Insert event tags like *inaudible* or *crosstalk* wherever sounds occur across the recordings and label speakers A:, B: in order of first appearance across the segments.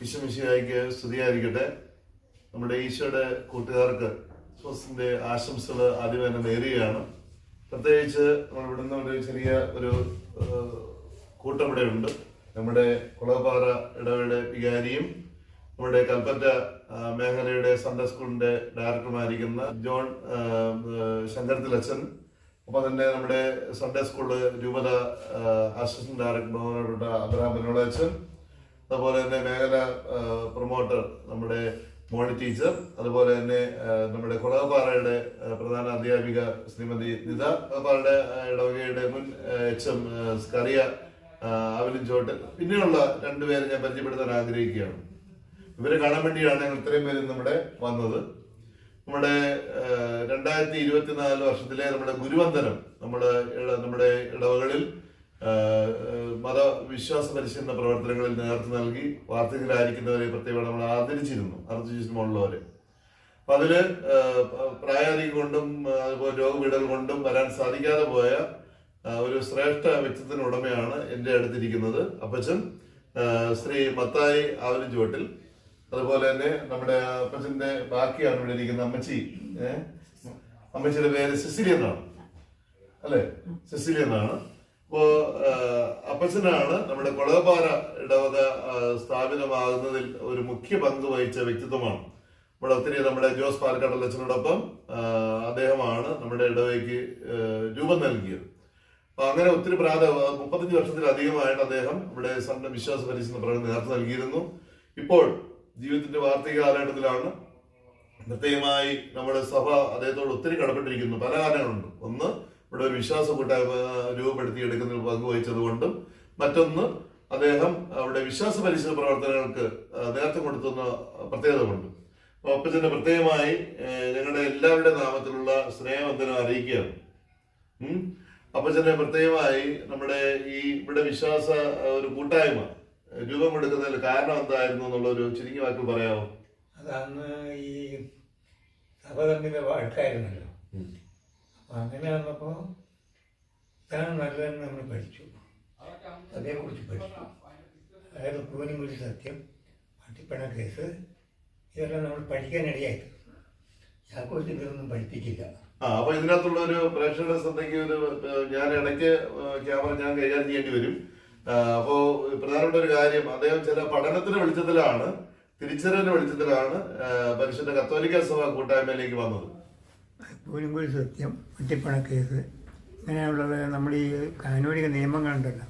A: വിശ്വമിശിയായിക്ക് സ്തുതിയായിരിക്കട്ടെ. നമ്മുടെ ഈശോയുടെ കൂട്ടുകാർക്ക് ക്രിസ്മസിന്റെ ആശംസകൾ ആദ്യം തന്നെ നേരുകയാണ്. പ്രത്യേകിച്ച് നമ്മൾ ഇവിടുന്ന് ഒരു ചെറിയ ഒരു കൂട്ടം ഇവിടെ ഉണ്ട്. നമ്മുടെ കുളപാറ ഇടവയുടെ വികാരിയും നമ്മുടെ കൽപ്പറ്റ മേഖലയുടെ സൺഡേ സ്കൂളിന്റെ ഡയറക്ടറുമായിരിക്കുന്ന ജോൺ ശങ്കരത്തിലച്ചൻ. ഒപ്പം തന്നെ നമ്മുടെ സൺഡേ സ്കൂളിൽ രൂപത അസിസ്റ്റന്റ് ഡയറക്ടർ ബഹുമാനപ്പെട്ട അബ്രഹാം ബനോളച്ചൻ അതുപോലെ തന്നെ മേഖല പ്രൊമോട്ടർ നമ്മുടെ മോണി ടീച്ചർ അതുപോലെ തന്നെ നമ്മുടെ കുളകപ്പാറയുടെ പ്രധാന അധ്യാപിക ശ്രീമതി നിത പാറയുടെ ഇടവകയുടെ മുൻ എച്ച് എം സ്കറിയ അവലും ചോട്ട് പിന്നെയുള്ള രണ്ടുപേരെ ഞാൻ പരിചയപ്പെടുത്താൻ ആഗ്രഹിക്കുകയാണ്. ഇവരെ കാണാൻ വേണ്ടിയാണ് ഞങ്ങൾ ഇത്രയും പേര് നമ്മുടെ വന്നത്. നമ്മുടെ രണ്ടായിരത്തി ഇരുപത്തിനാല് വർഷത്തിലെ നമ്മുടെ ഗുരുവന്ദനം നമ്മുടെ നമ്മുടെ ഇടവകളിൽ മതവിശ്വാസ പരിശീലന പ്രവർത്തനങ്ങളിൽ നേതൃത്വം നൽകി വാർത്തകളായിരിക്കുന്നവരെ പ്രത്യേകം നമ്മൾ ആദരിച്ചിരുന്നു. അർദ്ധചിസ്റ്റുമുള്ളവരെ അപ്പൊ അതിൽ പ്രായാധികം കൊണ്ടും അതുപോലെ രോഗപീഠകൾ കൊണ്ടും വരാൻ സാധിക്കാതെ പോയ ഒരു ശ്രേഷ്ഠ വ്യക്തിത്വത്തിന് ഉടമയാണ് എന്റെ അടുത്തിരിക്കുന്നത് അപ്പച്ചൻ. ശ്രീ മത്തായി ആവലും ചുവട്ടിൽ അതുപോലെ തന്നെ നമ്മുടെ അപ്പച്ചന്റെ ബാക്കിയാണ് ഇവിടെ ഇരിക്കുന്ന അമ്മച്ചി. അമ്മച്ചിയുടെ പേര് സിസിലി എന്നാണ്. അല്ലെ? സിസിലി എന്നാണ്. ആഹ്, അപ്പച്ചനാണ് നമ്മുടെ കൊളകപ്പാറ ഇടവക സ്ഥാപനമാകുന്നതിൽ ഒരു മുഖ്യ പങ്ക് വഹിച്ച വ്യക്തിത്വമാണ്. ഇവിടെ ഒത്തിരി നമ്മുടെ ജോസ് പാലക്കാട് അച്ഛനോടൊപ്പം അദ്ദേഹമാണ് നമ്മുടെ ഇടവയ്ക്ക് രൂപം നൽകിയത്. അപ്പൊ അങ്ങനെ ഒത്തിരി പ്രാത മുപ്പത്തഞ്ച് വർഷത്തിലധികമായിട്ട് അദ്ദേഹം ഇവിടെ സ്വന്തം വിശ്വാസ പരിശീലന പ്രകടനം നേതൃത്വം നൽകിയിരുന്നു. ഇപ്പോൾ ജീവിതത്തിന്റെ വാർത്തക കാലഘട്ടത്തിലാണ്. പ്രത്യേകമായി നമ്മുടെ സഭ അദ്ദേഹത്തോട് ഒത്തിരി കടപ്പെട്ടിരിക്കുന്നു. പല കാരണങ്ങളുണ്ട്. ഒന്ന് ഇവിടെ ഒരു വിശ്വാസ കൂട്ടായ്മ രൂപപ്പെടുത്തി എടുക്കുന്നതിൽ പങ്കുവഹിച്ചത് കൊണ്ടും മറ്റൊന്ന് അദ്ദേഹം അവിടെ വിശ്വാസ പരിശീലന പ്രവർത്തനങ്ങൾക്ക് നേതൃത്വം കൊടുത്തുന്ന പ്രത്യേകത കൊണ്ട്. അപ്പൊ അപ്പച്ചന്റെ പ്രത്യേകമായി ഞങ്ങളുടെ എല്ലാവരുടെ നാമത്തിലുള്ള സ്നേഹവന്ദനം അറിയിക്കുകയാണ്. അപ്പച്ചന്റെ അപ്പച്ചനെ പ്രത്യേകമായി നമ്മുടെ ഈ ഇവിടെ വിശ്വാസ ഒരു കൂട്ടായ്മ രൂപം കൊടുക്കുന്നതിൽ കാരണം എന്തായിരുന്നു എന്നുള്ള ഒരു ചുരുങ്ങിയ വാക്കിൽ പറയാമോ?
B: അതാണ് ഈ സഭ തമ്മിലെ വഴക്കായിരുന്നല്ലോ അങ്ങനെ വന്നപ്പോൾ ഇതാണ് നല്ലതെന്ന് നമ്മൾ പഠിച്ചു. അതേക്കുറിച്ച് പഠിച്ചു. അതായത് പൂനിമുരി സത്യം പട്ടിപ്പണ കേസ് ഇതെല്ലാം നമ്മൾ പഠിക്കാനിടയായി. ചാക്കോച്ച് ഇതൊന്നും പഠിപ്പിക്കില്ല.
A: ആ അപ്പൊ ഇതിനകത്തുള്ള ഒരു പ്രേക്ഷകരുടെ ശ്രദ്ധയ്ക്ക് ഒരു ഞാൻ ഇടയ്ക്ക് ക്യാമറ ഞാൻ കൈകാര്യം ചെയ്യേണ്ടി വരും. അപ്പോൾ അപ്പോ പ്രധാനപ്പെട്ട ഒരു കാര്യം അദ്ദേഹം ചില പഠനത്തിന്റെ വെളിച്ചത്തിലാണ് തിരിച്ചറിവിന്റെ വെളിച്ചത്തിലാണ് പരിശുദ്ധ കത്തോലിക്ക സഭ കൂട്ടായ്മയിലേക്ക് വന്നത്.
B: പൂനിമുരി സത്യം പട്ടിപ്പണ കേസ് ഇങ്ങനെയുള്ളത് നമ്മൾ ഈ കാനൂനിക നിയമങ്ങളുണ്ടല്ലോ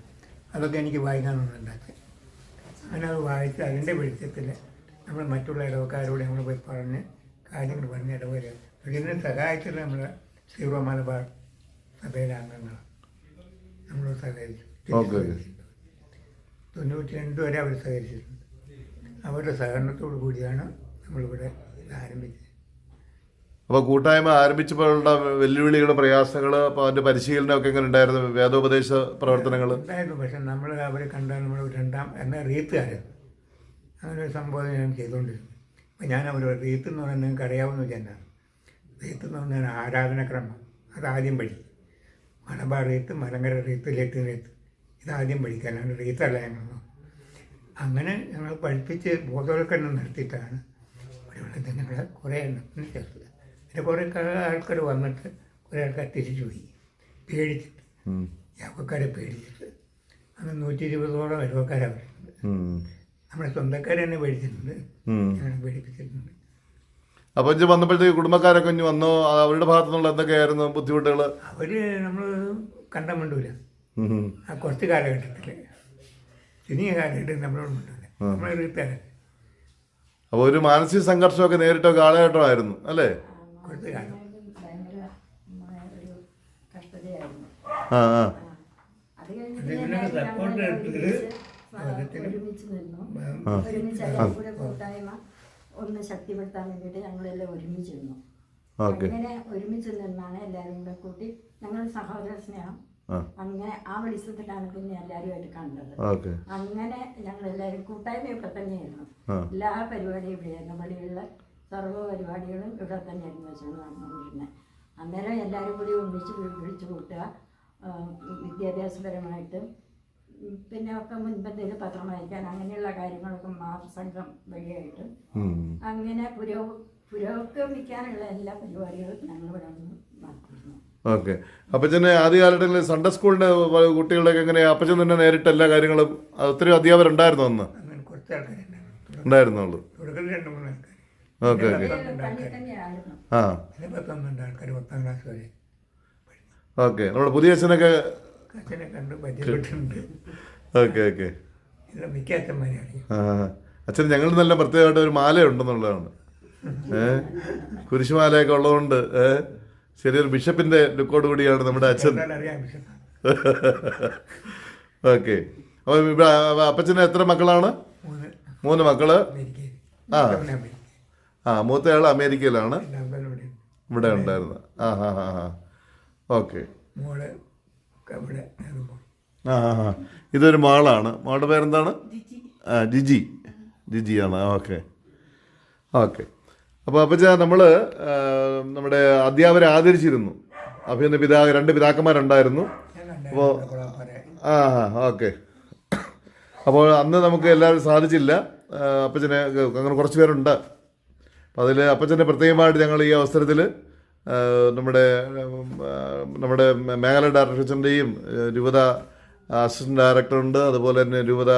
B: അതൊക്കെ എനിക്ക് വായിക്കാനുണ്ടാക്കി അങ്ങനെ അത് വായിച്ച് അതിന്റെ വെളിച്ചത്തിൽ നമ്മൾ മറ്റുള്ള ഇടവക്കാരോട് നമ്മൾ പോയി പറഞ്ഞ് കാര്യങ്ങൾ പറഞ്ഞ് ഇടവരെ. പക്ഷേ ഇതിനെ സഹായിച്ചത് നമ്മൾ സീറോ മലബാർ സഭയിലെ അംഗങ്ങളാണ്. നമ്മൾ സഹകരിച്ചു. തൊണ്ണൂറ്റി രണ്ട് വരെ അവർ സഹകരിച്ചിട്ടുണ്ട് അവരുടെ സഹകരണത്തോടു കൂടിയാണ് നമ്മളിവിടെ ഇത് ആരംഭിച്ചത്.
A: അപ്പൊ കൂട്ടായ്മ ആരംഭിച്ചപ്പോഴുള്ള വെല്ലുവിളികൾ പ്രയാസങ്ങൾ അപ്പോൾ അതിന്റെ പരിശീലനമൊക്കെ എങ്ങനെ ഉണ്ടായിരുന്നു? വേദോപദേശ പ്രവർത്തനങ്ങൾ
B: ഉണ്ടായിരുന്നു. പക്ഷെ നമ്മൾ അവരെ കണ്ടാൽ നമ്മൾ രണ്ടാം എന്നെ റീത്തുകാരായിരുന്നു അങ്ങനെ ഒരു സംബോധന ഞാൻ ചെയ്തുകൊണ്ടിരുന്നു അപ്പം ഞാൻ അവർ റീത്ത് എന്ന് പറഞ്ഞാൽ നിങ്ങൾക്ക് അറിയാവുന്ന ചെന്നാണ് റീത്ത് എന്ന് പറഞ്ഞാൽ ആരാധനക്രമം. അത് ആദ്യം പഠിക്കും Malabar rite Malankara rite Latin rite. ഇതാദ്യം പഠിക്കുക. അല്ലാണ്ട് റീത്തല്ല ഞങ്ങൾ. അങ്ങനെ ഞങ്ങൾ പഠിപ്പിച്ച് ബോധവൽക്കരണം നടത്തിയിട്ടാണ് ഇവിടെയുള്ള ഞങ്ങൾ കുറേ എണ്ണത്തിന് ചേർത്തത്. പിന്നെ കുറേ ആൾക്കാർ വന്നിട്ട് കുറേ ആൾക്കാർ തിരിച്ചു പോയി. പേടിച്ചിട്ട്. യാവക്കാരെ പേടിച്ചിട്ട്. അന്ന് നൂറ്റി ഇരുപതോളം അയൽവക്കാരാണ് വരുന്നത് നമ്മുടെ സ്വന്തക്കാരെ തന്നെ പേടിച്ചിട്ടുണ്ട്. ഞങ്ങളെ പേടിപ്പിച്ചിട്ടുണ്ട്.
A: അപ്പൊ ഇഞ്ച് വന്നപ്പോഴത്തേക്ക് കുടുംബക്കാരൊക്കെ ഇനി വന്നോ? അവരുടെ ഭാഗത്തു നിന്നുള്ള എന്തൊക്കെയായിരുന്നു ബുദ്ധിമുട്ടുകൾ
B: അവർ നമ്മൾ കണ്ടാൽ മിണ്ടൂല. ആ കുറച്ച് കാലഘട്ടത്തിൽ ചുരുങ്ങിയ കാലഘട്ടം നമ്മളോട് മിണ്ടൂല. നമ്മളെ വീട്ടുകാരെ
A: അപ്പൊ ഒരു മാനസിക സംഘർഷമൊക്കെ നേരിട്ട കാലഘട്ടമായിരുന്നു അല്ലേ?
C: ഭയങ്കരമായ ഒരു
A: ആ ആ.
C: കൂടെ കൂട്ടായ്മ ഒന്ന് ശക്തിപ്പെടുത്താൻ വേണ്ടിയിട്ട് ഞങ്ങളെല്ലാം ഒരുമിച്ച് നിന്നു.
A: ഓക്കെ.
C: അങ്ങനെ ഒരുമിച്ച് നിന്നാണ് എല്ലാവരും കൂടെ കൂട്ടി ഞങ്ങൾ സഹോദര സ്നേഹം
A: ആ.
C: അങ്ങനെ ആ വെളിച്ചത്തിലാണ് പിന്നെ എല്ലാവരുമായിട്ട് കണ്ടത്. അങ്ങനെ ഞങ്ങൾ എല്ലാവരും കൂട്ടായ്മ ഇവിടെ തന്നെയായിരുന്നു എല്ലാ പരിപാടിയും ഇവിടെയായിരുന്നു. പള്ളികളിലെ സർവ പരിപാടികളും ഇവിടെ തന്നെയായിരുന്നു വെച്ചാണ് നടന്നുകൊണ്ടിരുന്നത് അന്നേരം എല്ലാവരും കൂടി ഒന്നിച്ച് വിളിച്ചു കൂട്ടുക. വിദ്യാഭ്യാസപരമായിട്ടും. പിന്നെ ഒക്കെ മുൻപന്തിയിൽ പത്രം വായിക്കാൻ അങ്ങനെയുള്ള കാര്യങ്ങളൊക്കെ മാസംഘം വഴിയായിട്ട്. അങ്ങനെ പുരോ പുരോഗമിക്കാനുള്ള എല്ലാ പരിപാടികളും ഞങ്ങൾ ഇവിടെ നിന്ന് നടത്തിയിരുന്നു.
A: ഓക്കെ. അപ്പച്ചന് ആദ്യ കാലഘട്ടങ്ങളിൽ സൺഡേ സ്കൂളിന്റെ കുട്ടികളുടെയൊക്കെ എങ്ങനെ അപ്പച്ചൻ തന്നെ നേരിട്ട് എല്ലാ കാര്യങ്ങളും ഒത്തിരി അധ്യാപകരുണ്ടായിരുന്നു അന്ന്? ഉണ്ടായിരുന്നുള്ളൂ. Okay okay. ആ.
B: പിന്നെ പത്തൊമ്പത് ആൾക്കാർ പത്താം ക്ലാസ് വരെ
A: ഓക്കെ. നമ്മുടെ പുതിയ അച്ഛനൊക്കെ
B: അച്ഛനെ കണ്ട് പരിചയപ്പെട്ടിട്ടുണ്ട്.
A: Okay okay.
B: എല്ലാം മിക്ക അച്ഛന്മാരെ അറിയാം.
A: ആ അച്ഛൻ ഞങ്ങൾ നല്ല പ്രത്യേകമായിട്ട് ഒരു മാല ഉണ്ടെന്നുള്ളതാണ് ഏ? കുരിശുമാലയൊക്കെ ഉള്ളതുകൊണ്ട് ഏ? ശരിയൊരു ബിഷപ്പിന്റെ ലുക്കോട് കൂടിയാണ് നമ്മുടെ അച്ഛൻ.
B: അറിയാം *laughs*
A: ഓക്കെ. അപ്പോൾ ഇവിടെ അപ്പച്ചന് എത്ര മക്കളാണ്?
B: മൂന്ന്. മക്കൾ?
A: ആ. ആ മൂത്തയാൾ അമേരിക്കയിലാണ്.
B: ഇവിടെ
A: ഉണ്ടായിരുന്നത് ആ ഹാ ഹാ ഹാ ഓക്കെ. ആ ഹാ ഹാ ഇതൊരു മാളാണ്. മാളുടെ പേരെന്താണ്? ആ ജിജി. ആണ്. ഓക്കെ. ഓക്കെ. അപ്പോൾ അപ്പച്ച നമ്മൾ നമ്മുടെ അധ്യാപകരെ ആദരിച്ചിരുന്നു. അഭിനന്ദ പിതാ രണ്ട് പിതാക്കന്മാരുണ്ടായിരുന്നു.
B: അപ്പോൾ
A: ആ ഹാ ഓക്കെ. അപ്പോൾ അന്ന് നമുക്ക് എല്ലാവരും സാധിച്ചില്ല. അപ്പച്ചനെ അങ്ങനെ കുറച്ച് പേരുണ്ട്. അപ്പോൾ അതിൽ അപ്പച്ചന്റെ പ്രത്യേകമായിട്ട് ഞങ്ങൾ ഈ അവസരത്തിൽ നമ്മുടെ നമ്മുടെ മേഖല ഡയറക്ടറിന്റെയും രൂപത ഡയറക്ടർ ഡയറക്ടറുണ്ട്. അതുപോലെ തന്നെ രൂപത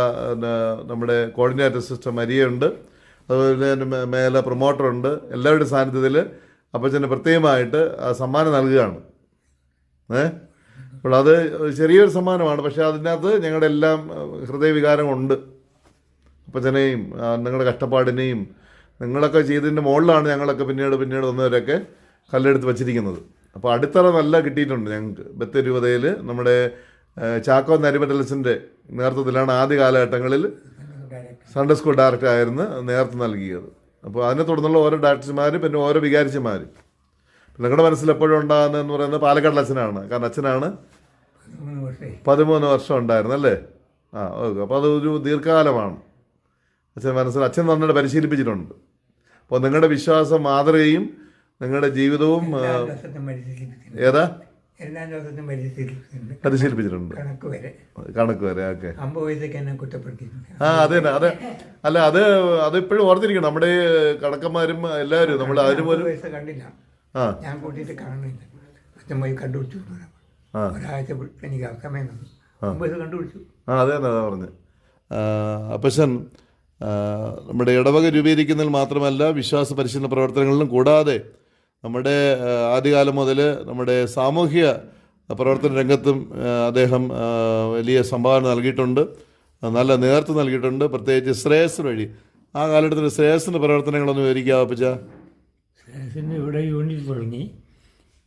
A: നമ്മുടെ കോർഡിനേറ്റർ സിസ്റ്റർ മരിയുണ്ട് അതുപോലെ തന്നെ മേഖല പ്രൊമോട്ടറുണ്ട്. എല്ലാവരുടെയും സാന്നിധ്യത്തിൽ അപ്പച്ചന് പ്രത്യേകമായിട്ട് സമ്മാനം നൽകുകയാണ്. ഏ? അപ്പോൾ അത് ചെറിയൊരു സമ്മാനമാണ്. പക്ഷേ അതിനകത്ത് ഞങ്ങളുടെ എല്ലാം ഹൃദയവികാരമുണ്ട് അപ്പച്ചനെയും നിങ്ങളുടെ കഷ്ടപ്പാടിനെയും നിങ്ങളൊക്കെ ചെയ്തതിന്റെ മുകളിലാണ് ഞങ്ങളൊക്കെ പിന്നീട് പിന്നീട് വന്നവരൊക്കെ കല്ലെടുത്ത് വച്ചിരിക്കുന്നത്. അപ്പോൾ അടിത്തറ നല്ല കിട്ടിയിട്ടുണ്ട് ഞങ്ങൾക്ക്. ബത്തരൂപതയിൽ നമ്മുടെ ചാക്കോ നരിമറ്റലസിന്റെ നേതൃത്വത്തിലാണ് ആദ്യ കാലഘട്ടങ്ങളിൽ സൺഡേ സ്കൂൾ ഡയറക്ടർ ആയിരുന്നു നേതൃത്വം നൽകിയത്. അപ്പോൾ അതിനെ തുടർന്നുള്ള ഓരോ ഡയറക്ടർമാർ പിന്നെ ഓരോ വികാരിച്ചമാരും നിങ്ങളുടെ മനസ്സിൽ എപ്പോഴും ഉണ്ടാകുന്നതെന്ന് പറയുന്നത് പാലക്കാട് അച്ഛനാണ്. കാരണം അച്ഛനാണ് പതിമൂന്ന് വർഷം ഉണ്ടായിരുന്നു അല്ലേ? ആ ഓക്കെ. അപ്പോൾ അതൊരു ദീർഘകാലമാണ്. അച്ഛൻ മനസ്സിൽ അച്ഛൻ നന്നായിട്ട് പരിശീലിപ്പിച്ചിട്ടുണ്ട്. അപ്പോൾ നിങ്ങളുടെ വിശ്വാസം മാതൃകയും നിങ്ങളുടെ ജീവിതവും ഏതാ?
B: പരിശീലിപ്പിച്ചിട്ടുണ്ട്. കണക്ക് വരെ.
A: ഓക്കെ. ആ അതെ തന്നെ. അതെ അല്ല അത് അത് ഇപ്പോഴും ഓർത്തിരിക്കണം. നമ്മുടെ കടക്കന്മാരും കണക്കന്മാരും എല്ലാവരും നമ്മൾ അതിന് പോലും
B: കണ്ടില്ല.
A: ആ.
B: ഞാൻ കൂട്ടിയിട്ട് കാണുന്നില്ല. അച്ഛൻ പോയി കണ്ടുപിടിച്ചു. ഒരാഴ്ച എനിക്ക് വയസ്സ് കണ്ടുപിടിച്ചു.
A: ആ അതാ പറഞ്ഞത് അപ്പശൻ നമ്മുടെ ഇടവക രൂപീകരിക്കുന്നതിൽ മാത്രമല്ല വിശ്വാസ പരിശീലന പ്രവർത്തനങ്ങളിലും കൂടാതെ നമ്മുടെ ആദ്യകാലം മുതൽ നമ്മുടെ സാമൂഹ്യ പ്രവർത്തന രംഗത്തും അദ്ദേഹം വലിയ സംഭാവന നൽകിയിട്ടുണ്ട്. നല്ല നേതൃത്വം നൽകിയിട്ടുണ്ട്. പ്രത്യേകിച്ച് ശ്രേയസ് വഴി. ആ കാലഘട്ടത്തിൽ ശ്രേയസിന്റെ പ്രവർത്തനങ്ങളൊന്നും വിവരിക്കാവോ
D: ശ്രേയസിന്റെ ഇവിടെ യൂണിറ്റ് തുടങ്ങി.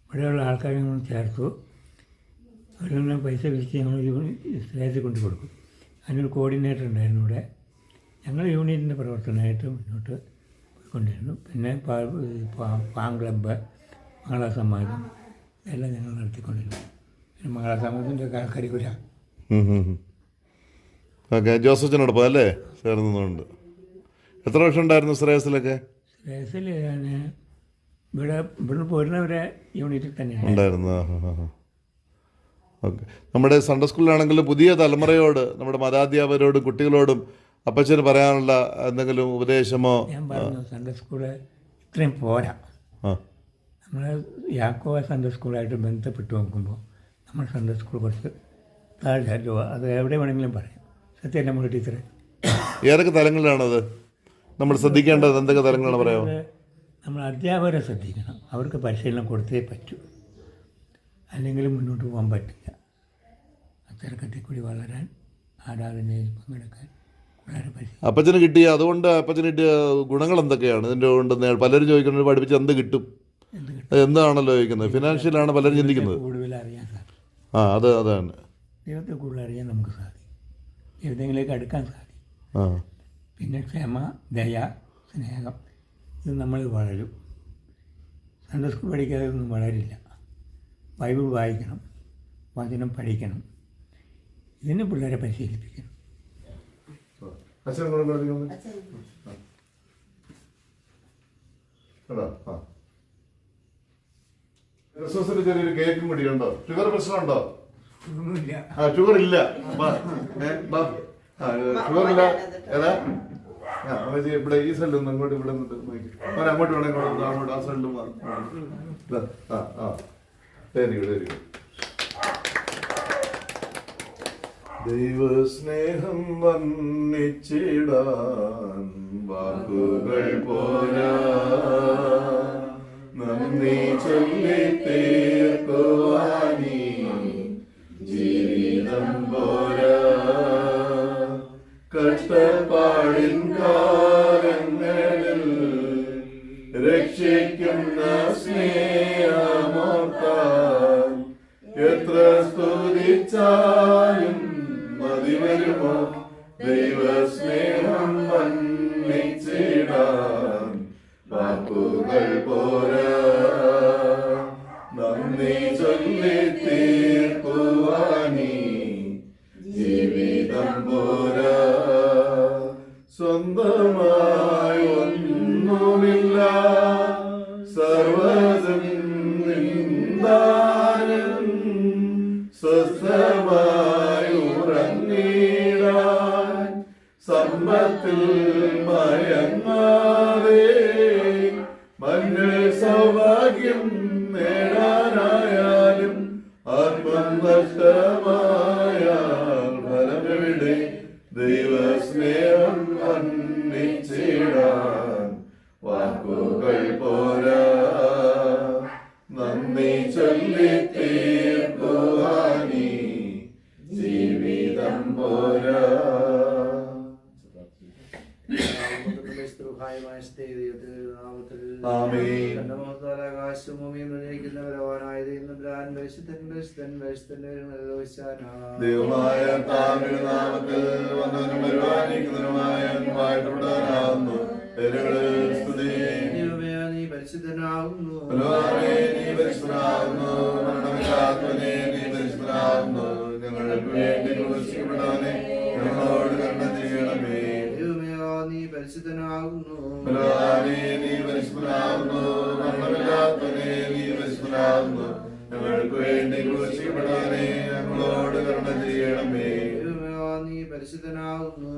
D: ഇവിടെയുള്ള ആൾക്കാരെ നമ്മൾ ചേർത്തു. അവരെല്ലാം പൈസ പിരിച്ച് ഞങ്ങൾ ശ്രേയസിൽ കൊണ്ടു കൊടുക്കും അതിനൊരു കോർഡിനേറ്റർ ഉണ്ടായിരുന്നു ഇവിടെ. ഞങ്ങൾ യൂണിയന്റെ പ്രവർത്തനമായിട്ട് മുന്നോട്ട് പോയിക്കൊണ്ടിരുന്നു. പിന്നെ പാ- പാ- ക്ലബ്ബ് മംഗള സമാജം എല്ലാം ഞങ്ങൾ നടത്തിക്കൊണ്ടിരുന്നു. പിന്നെ മംഗള സമാജത്തിന്റെ കരികുര
A: ഓക്കെ ജോസഫിനോടൊപ്പം അല്ലേ? ചേർന്നുണ്ട് എത്ര വർഷം ഉണ്ടായിരുന്നു ശ്രേയസിലൊക്കെ
D: ശ്രേയസിൽ ഞാൻ ഇവിടെ ഇവിടുന്ന് പോരുന്നവരെ യൂണിറ്റിൽ തന്നെ
A: ഉണ്ടായിരുന്നു. ഓക്കെ. നമ്മുടെ സൺഡേ സ്കൂളിലാണെങ്കിൽ പുതിയ തലമുറയോട് നമ്മുടെ മതാധ്യാപകരോടും കുട്ടികളോടും അപ്പച്ചന് പറയാനുള്ള എന്തെങ്കിലും ഉപദേശമോ?
D: ഞാൻ പറഞ്ഞു സൺഡേ സ്കൂൾ ഇത്രയും പോരാ. നമ്മൾ യാക്കോവ സൺഡേ സ്കൂളായിട്ട് ബന്ധപ്പെട്ട് നോക്കുമ്പോൾ നമ്മൾ സൺഡേ സ്കൂൾ കുറച്ച് താഴെ അത് എവിടെ വേണമെങ്കിലും പറയാം. സത്യം നമ്മുടെ ടീച്ചറെ?
A: ഏതൊക്കെ തലങ്ങളിലാണത് നമ്മൾ ശ്രദ്ധിക്കേണ്ടത് എന്തൊക്കെ തലങ്ങളാണ്
D: പറയാം നമ്മൾ അധ്യാപകരെ ശ്രദ്ധിക്കണം. അവർക്ക് പരിശീലനം കൊടുത്തേ പറ്റൂ. അല്ലെങ്കിൽ മുന്നോട്ട് പോകാൻ പറ്റില്ല. അച്ചടക്കത്തിൽ കൂടി വളരാൻ ആരാധനയിൽ പങ്കെടുക്കാൻ
A: അപ്പച്ചന് കിട്ടിയ അതുകൊണ്ട് അപ്പച്ചന് കിട്ടിയ ഗുണങ്ങൾ എന്തൊക്കെയാണ്? ഇതിന്റെ കൊണ്ട് പലരും ചോദിക്കുന്നത് പഠിപ്പിച്ച് എന്ത് കിട്ടും? എന്താണല്ലോ ചോദിക്കുന്നത്? ഫിനാൻഷ്യലാണ് പലരും ചിന്തിക്കുന്നത്. ആ അത് അതാണ്.
D: ദൈവത്തെ കൂടുതൽ അറിയാൻ നമുക്ക് സാധിക്കും. ദൈവത്തെങ്കിലേക്ക് അടുക്കാൻ സാധിക്കും. പിന്നെ ക്ഷമ ദയ സ്നേഹം ഇത് നമ്മൾ വളരും. സൺഡേ സ്കൂൾ പഠിക്കാതെ ഒന്നും വളരില്ല. ബൈബിൾ വായിക്കണം വചനം പഠിക്കണം. ഇതിന് പിള്ളേരെ പരിശീലിപ്പിക്കണം.
A: അച്ഛൻ കൂടെ കളിക്കുന്നു. കേട്ടോ? ആ. ക്രിസ്മസിന്റെ ചെറിയൊരു കേക്കും കൂടി ഉണ്ടോ ഷുഗർ പ്രശ്നമുണ്ടോ?
B: ഒന്നുമില്ല.
A: ആ ഷുഗർ ഇല്ല. ഷുഗർ ഇല്ല. ഏതാ? ആ അമ്മച്ചി ഇവിടെ ഈ സൈഡിൽ നിന്ന് അങ്ങോട്ട് ഇവിടെ നിന്ന് അവൻ അങ്ങോട്ട് വേണമെങ്കിൽ അങ്ങോട്ട് ആ സൈഡിലും ആ ആ വെരി ഗുഡ് വെരി ഗുഡ് ദൈവസ്നേഹം വന്നിച്ചിടാൻ വാക്കുകൾ പോരാ നന്ദി ചൊല്ലി തീർക്കുവാനീ ജീവിതം പോരാ കഷ്ടപ്പാടിൻ കാലങ്ങളിൽ രക്ഷിക്കുന്ന സ്നേഹമോർത്താൽ എത്ര സ്തുതിച്ചാലും മതി ദൈവസ്നേഹം വന്നിച്ചിടാൻ വാക്കുകൾ പോരാ. നന്ദി ചൊല്ലി തീർക്കുവാനീ ജീവിതം പോരാ. സ്വന്തമായി ഒന്നുമില്ല സർവതും സ്വസ്ഥമായി ഉറങ്ങിടാൻ സമ്പത്തിൽ മയങ്ങാതെ ദൈവമായ താങ്കളുടെ നാമത്തിൽ വന്നവനും വരുവാനിക്കുന്നതിനുമായ വാഴ്ത്തപ്പെടാനാകുന്നു സ്തുതി.
E: പരിശുദ്ധനാകുന്നു.
A: നീ പരിശുദ്ധനാകുന്നു. മരണമില്ലാത്തവനെ നീ പരിശുദ്ധനാകുന്നു. ഞങ്ങൾക്ക് വേണ്ടി ക്രൂശിക്കപ്പെട്ടവനെ
E: പരിശുദ്ധനാകുന്നു.
A: ഞങ്ങൾക്ക് വേണ്ടി ഞങ്ങളോട് കരുണ ചെയ്യണമേ.
E: നീ പരിശുദ്ധനാകുന്നു.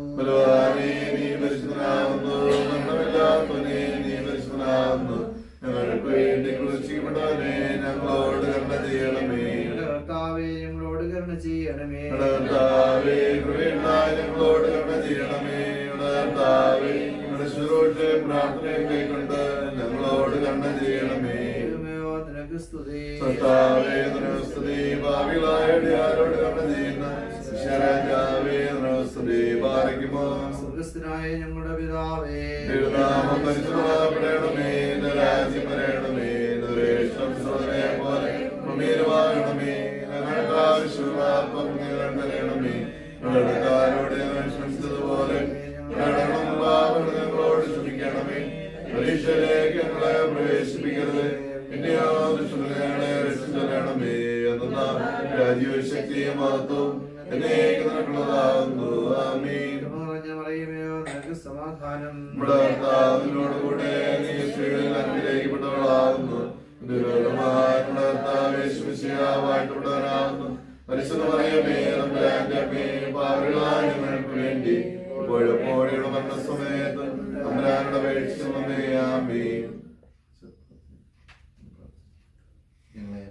A: ഞങ്ങളുടെ
E: പിതാവേ.
A: ഇപ്പോഴെപ്പോഴും മരണ സമയത്ത് അമരാനുടെ അപേക്ഷിച്ചേ ആമീൻ.
F: ഞങ്ങളെ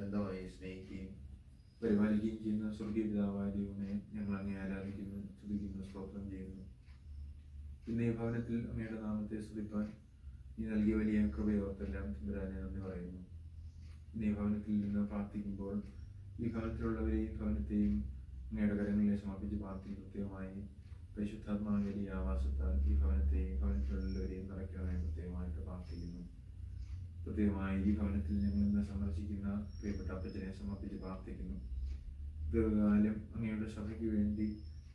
F: സ്നേഹിക്കുകയും പരിപാലിക്കുകയും ചെയ്യുന്ന സ്വർഗീയ പിതാവായ ഞങ്ങൾ അങ്ങേ ആരാധിക്കുന്നു സ്തുതിക്കുന്നു സ്തോത്രം ചെയ്യുന്നു. ഇന്ന് ഈ ഭവനത്തിൽ അമ്മയുടെ നാമത്തെ സ്തുതിപ്പാൻ നീ നൽകിയ വലിയ കൃപയോർത്തെല്ലാം തമ്പുരാനെ നന്ദി പറയുന്നു. ഇന്ന് ഈ ഭവനത്തിൽ നിന്ന് പ്രാർത്ഥിക്കുമ്പോൾ ഈ ഭവനത്തിലുള്ളവരെയും ഭവനത്തെയും അങ്ങയുടെ കരങ്ങളിലെ സമർപ്പിച്ച് പ്രാർത്ഥിക്കും പ്രത്യേകമായി പരിശുദ്ധാത്മാവിന്റെ വലിയ ആവാസത്താൽ ഈ ഭവനത്തെയും ഭവനത്തിലുള്ളവരെയും നിറയ്ക്കാനായി പ്രത്യേകമായിട്ട് പ്രാർത്ഥിക്കുന്നു. പ്രത്യേകമായി ഈ ഭവനത്തിൽ ഞങ്ങൾ ഇന്ന് സന്ദർശിക്കുന്ന പ്രിയപ്പെട്ട അപ്പച്ചനെ സമർപ്പിച്ച് പ്രാർത്ഥിക്കുന്നു. ദീർഘകാലം അങ്ങയുടെ സഭയ്ക്ക് വേണ്ടി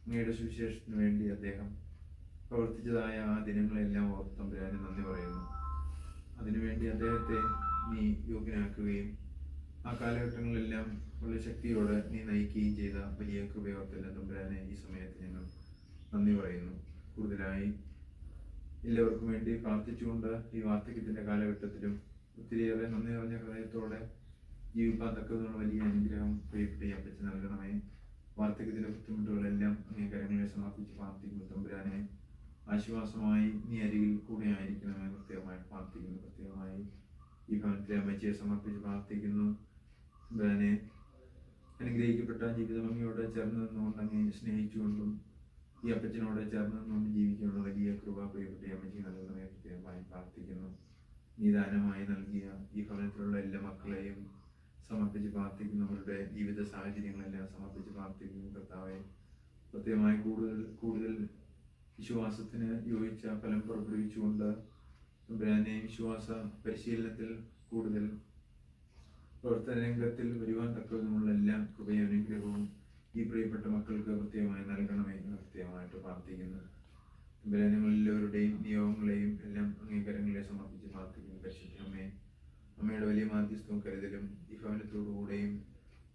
F: അങ്ങയുടെ സുവിശേഷത്തിന് വേണ്ടി അദ്ദേഹം പ്രവർത്തിച്ചതായ ആ ദിനങ്ങളെല്ലാം ഓർത്ത് തമ്പുരാന് നന്ദി പറയുന്നു. അതിനുവേണ്ടി അദ്ദേഹത്തെ നീ യോഗ്യനാക്കുകയും ആ കാലഘട്ടങ്ങളിലെല്ലാം വളരെ ശക്തിയോടെ നീ നയിക്കുകയും ചെയ്ത വലിയ കൃപയോർത്തല്ല തമ്പുരാനെ ഈ സമയത്ത് ഞങ്ങൾ നന്ദി പറയുന്നു. കൂടുതലായി എല്ലാവർക്കും വേണ്ടി പ്രാർത്ഥിച്ചുകൊണ്ട് ഈ വാർദ്ധക്യത്തിന്റെ കാലഘട്ടത്തിലും ഒത്തിരിയേറെ നന്ദി നിറഞ്ഞ ഹൃദയത്തോടെ ജീവിക്കാൻ തക്കതിനുള്ള വലിയ അനുഗ്രഹം പ്രിയപ്പെട്ട ഈ നൽകണമേ. വാർദ്ധക്യത്തിന്റെ ബുദ്ധിമുട്ടുകളെല്ലാം അങ്ങേ കരങ്ങളെ സമർപ്പിച്ച് പ്രാർത്ഥിക്കുന്നു തമ്പുരാനെ. ആശ്വാസമായി നീ അരികിൽ കൂടെ ആയിരിക്കണമെന്ന് പ്രത്യേകമായി പ്രാർത്ഥിക്കുന്നു. പ്രത്യേകമായി ഈ ഭവനത്തിലെ അമ്മച്ചിയെ സമർപ്പിച്ച് പ്രാർത്ഥിക്കുന്നു. തമ്പുരാനെ അനുഗ്രഹിക്കപ്പെട്ട ജീവിതം അങ്ങയോട് ചേർന്ന് നിന്നുകൊണ്ട് അങ്ങേ സ്നേഹിച്ചുകൊണ്ടും ഈ അപ്പച്ചനോട് ചേർന്ന് നമ്മൾ ജീവിക്കാനുള്ള വലിയ കൃപ പ്രിയപ്പെട്ട അമ്മച്ചി നൽകണമേ പ്രത്യേകമായി പ്രാർത്ഥിക്കുന്നു. നിദാനമായി നൽകിയ ഈ ഭവനത്തിലുള്ള എല്ലാ മക്കളെയും സമർപ്പിച്ച് പ്രാർത്ഥിക്കുന്നു. പ്രാർത്ഥിക്കുന്നവരുടെ ജീവിത സാഹചര്യങ്ങളെല്ലാം സമർപ്പിച്ച് പ്രാർത്ഥിക്കുന്നു. കർത്താവെ പ്രത്യേകമായി കൂടുതൽ കൂടുതൽ വിശ്വാസത്തിന് യോജിച്ച ഫലം പുറപ്പെടുവിച്ചുകൊണ്ട് തമ്പുരാനെ വിശ്വാസ പരിശീലനത്തിൽ കൂടുതൽ പ്രവർത്തന രംഗത്തിൽ വരുവാൻ തക്കവിധമുള്ള എല്ലാ കൃപയും അനുഗ്രഹവും ഈ പ്രിയപ്പെട്ട മക്കൾക്ക് പ്രത്യേകമായി നൽകണമേ എന്ന് പ്രത്യേകമായിട്ട് പ്രാർത്ഥിക്കുന്നു. തമ്പുരാനെ എല്ലാവരുടെയും നിയോഗങ്ങളെയും എല്ലാം അംഗീകാരങ്ങളെ സമർപ്പിച്ച് പ്രാർത്ഥിക്കുന്നു. പരിശുദ്ധമേ അമ്മേ അമ്മയുടെ വലിയ മാധ്യസ്ഥവും കരുതലും ഈ ഭവനത്തോടുകൂടെയും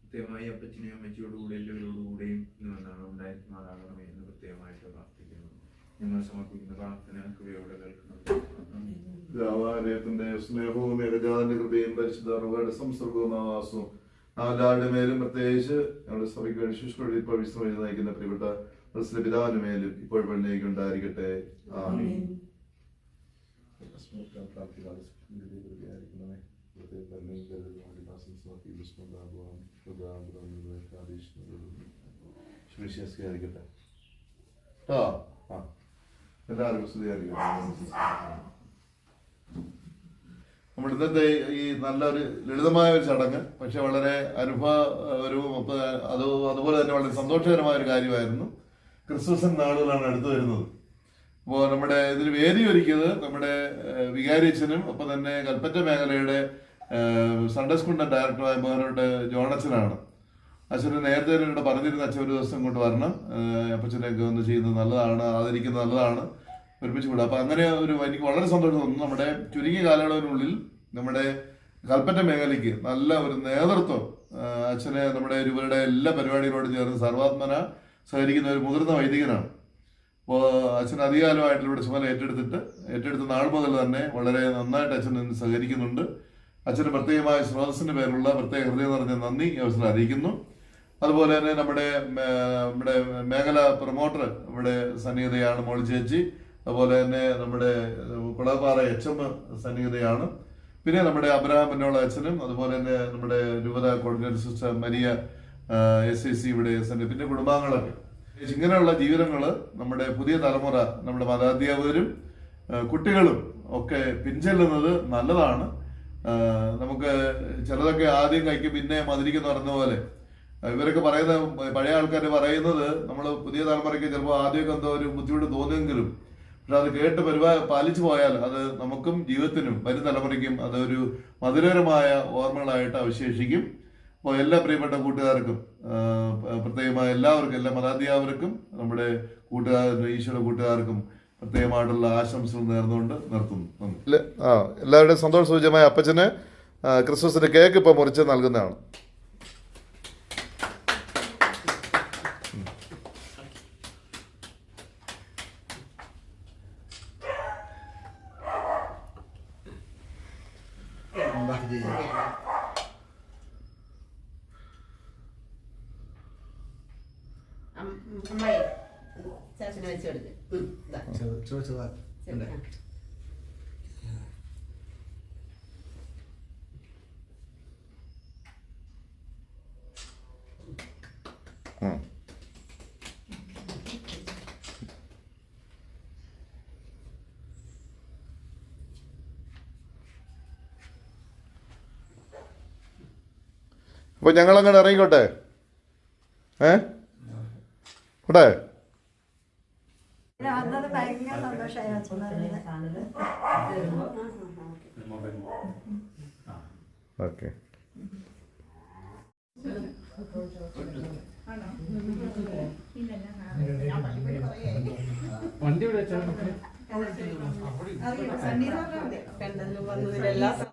F: പ്രത്യേകമായി അപ്പച്ചനെയും അമ്മച്ചിയോടുകൂടെ എല്ലാവരോടുകൂടെയും ഇന്ന് വന്നാണ് ഉണ്ടായിരിക്കുമാറാകണമേ എന്ന് പ്രത്യേകമായിട്ട് പ്രാർത്ഥിക്കുന്നു. ഞങ്ങൾ സമർപ്പിക്കുന്ന പ്രാർത്ഥന കൃപയോടെ
A: കേൾക്കുന്നു. സ്നേഹവും ഏകജാതന്റെ കൃപയും പരിശുദ്ധ സംസർഗവും ആവാസവും നാലാളുടെ മേലും പ്രത്യേകിച്ച് ഞങ്ങളുടെ സഭയ്ക്ക് വേണ്ടി ശുശ്രൂഷ ഇപ്പോൾ വിശ്രമിച്ച് നയിക്കുന്ന പ്രിയപ്പെട്ട ക്രിസ്തു പിതാവിന് മേലും ഇപ്പോൾ പെണ്ണേക്ക് ഉണ്ടായിരിക്കട്ടെ. എല്ലാവർക്കും സ്തുതിയായിരിക്കട്ടെ. നമ്മുടെ ഇന്നത്തെ ഈ നല്ലൊരു ലളിതമായ ഒരു ചടങ്ങ് പക്ഷെ വളരെ അനുഭവ ഒരു അത് അതുപോലെ തന്നെ വളരെ സന്തോഷകരമായ ഒരു കാര്യമായിരുന്നു. ക്രിസ്മസൻ നാളുകളാണ് അടുത്ത് വരുന്നത്. അപ്പോൾ നമ്മുടെ ഇതിൽ വേദി ഒരുക്കിയത് നമ്മുടെ വികാരിച്ചനും ഒപ്പം തന്നെ കൽപ്പറ്റ മേഖലയുടെ സൺഡേ സ്കൂളിന്റെ ഡയറക്ടറായ മോഹനോട്ട് ജോണച്ചനാണ് അച്ഛന് നേരത്തെ ഇവിടെ പറഞ്ഞിരുന്ന അച്ഛൻ ഒരു ദിവസം കൊണ്ട് വരണം. അപ്പച്ചനെയൊക്കെ ഒന്ന് ചെയ്യുന്നത് നല്ലതാണ് ആദരിക്കുന്നത് നല്ലതാണ്. ഒരുമിച്ച് കൂടുക അപ്പൊ അങ്ങനെ ഒരു എനിക്ക് വളരെ സന്തോഷം തോന്നുന്നു. നമ്മുടെ ചുരുങ്ങിയ കാലയളവിനുള്ളിൽ നമ്മുടെ കൽപ്പറ്റ മേഖലയ്ക്ക് നല്ല ഒരു നേതൃത്വം അച്ഛനെ നമ്മുടെ ഇവരുടെ എല്ലാ പരിപാടികളോട് ചേർന്ന് സർവാത്മന സഹകരിക്കുന്ന ഒരു മുതിർന്ന വൈദികനാണ്. അപ്പോൾ അച്ഛൻ അധികാലമായിട്ട് ഇവിടെ ചുമതല ഏറ്റെടുത്തിട്ട് ഏറ്റെടുത്ത നാൾ മുതൽ തന്നെ വളരെ നന്നായിട്ട് അച്ഛൻ സഹകരിക്കുന്നുണ്ട്. അച്ഛന് പ്രത്യേകമായ സ്രോതസ്സിന്റെ പേരിലുള്ള പ്രത്യേക ഹൃദയം നിറഞ്ഞ നന്ദി ഈ അവസരം അറിയിക്കുന്നു. അതുപോലെ തന്നെ നമ്മുടെ നമ്മുടെ മേഖല പ്രൊമോട്ടർ ഇവിടെ സന്നിഹിതയാണ് മോളി ചേച്ചി. അതുപോലെ തന്നെ നമ്മുടെ കുളപ്പാറ എച്ച് എം സന്നിഹിതയാണ്. പിന്നെ നമ്മുടെ അബ്രഹാം എന്നോള അച്ഛനും അതുപോലെ തന്നെ നമ്മുടെ രൂപത coordinator sister Maria S I C ഇവിടെ സന്നി- പിന്നെ കുടുംബാംഗങ്ങളൊക്കെ. ഇങ്ങനെയുള്ള ജീവിതങ്ങൾ നമ്മുടെ പുതിയ തലമുറ നമ്മുടെ മതാധ്യാപകരും കുട്ടികളും ഒക്കെ പിൻചെല്ലുന്നത് നല്ലതാണ്. നമുക്ക് ചിലതൊക്കെ ആദ്യം കൈക്ക് പിന്നെ മതിരിക്കുന്ന പറഞ്ഞ പോലെ. ഇവരൊക്കെ പറയുന്ന പഴയ ആൾക്കാർ പറയുന്നത് നമ്മൾ പുതിയ തലമുറയ്ക്ക് ചിലപ്പോൾ ആദ്യമൊക്കെ എന്തോ ഒരു ബുദ്ധിമുട്ട് തോന്നുമെങ്കിലും പക്ഷെ അത് കേട്ട് പരിപാ പാലിച്ചു പോയാൽ അത് നമുക്കും ജീവിതത്തിനും വരും തലമുറയ്ക്കും അതൊരു മധുരകരമായ ഓർമ്മകളായിട്ട് അവശേഷിക്കും. അപ്പോൾ എല്ലാ പ്രിയപ്പെട്ട കൂട്ടുകാർക്കും പ്രത്യേകമായ എല്ലാവർക്കും എല്ലാ മതാധ്യാപകർക്കും നമ്മുടെ കൂട്ടുകാർ ഈശോയുടെ കൂട്ടുകാർക്കും പ്രത്യേകമായിട്ടുള്ള ആശംസകൾ നേർന്നുകൊണ്ട് നിർത്തുന്നു. ആ എല്ലാവരുടെയും സന്തോഷ സൂചമായ അപ്പച്ചന് ക്രിസ്മസിന്റെ കേക്ക് ഇപ്പൊ മുറിച്ച് നൽകുന്നതാണ്.
G: അമ്മായി. ചാച്ചനെ വെച്ച് കൊടുക്ക്.
A: അപ്പോൾ ഇറങ്ങിക്കോട്ടെ? ഏ? കോട്ടെ
C: ഇവിടെ.
A: ഓക്കെ.
G: വണ്ടി ഇവിടെ
A: ആ